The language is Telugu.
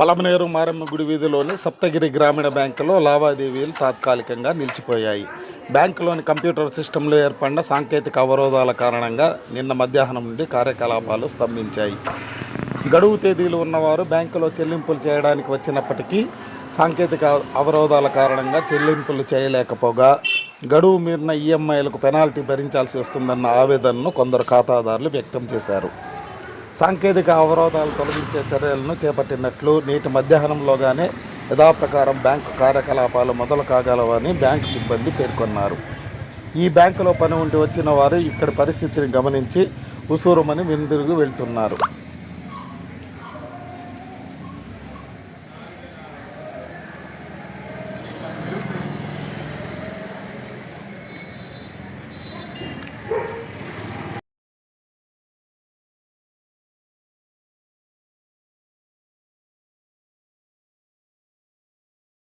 పలమనేరు మారమ్మ గుడి వీధిలోని సప్తగిరి గ్రామీణ బ్యాంకులో లావాదేవీలు తాత్కాలికంగా నిలిచిపోయాయి. బ్యాంకులోని కంప్యూటర్ సిస్టంలో ఏర్పడిన సాంకేతిక అవరోధాల కారణంగా నిన్న మధ్యాహ్నం నుండి కార్యకలాపాలు స్తంభించాయి. గడువు తేదీలు ఉన్నవారు బ్యాంకులో చెల్లింపులు చేయడానికి వచ్చినప్పటికీ సాంకేతిక అవరోధాల కారణంగా చెల్లింపులు చేయలేకపోగా గడువు మీరిన ఈఎంఐలకు పెనాల్టీ భరించాల్సి వస్తుందన్న ఆవేదనను కొందరు ఖాతాదారులు వ్యక్తం చేశారు. సాంకేతిక అవరోధాలు తొలగించే చర్యలను చేపట్టినట్లు నేటి మధ్యాహ్నంలోగానే యథాప్రకారం బ్యాంకు కార్యకలాపాలు మొదలు కాగలవని బ్యాంకు సిబ్బంది పేర్కొన్నారు. ఈ బ్యాంకులో పని ఉండి వచ్చిన వారు ఇక్కడి పరిస్థితిని గమనించి ఉసూరుమని వెనుదిరుగు వెళ్తున్నారు.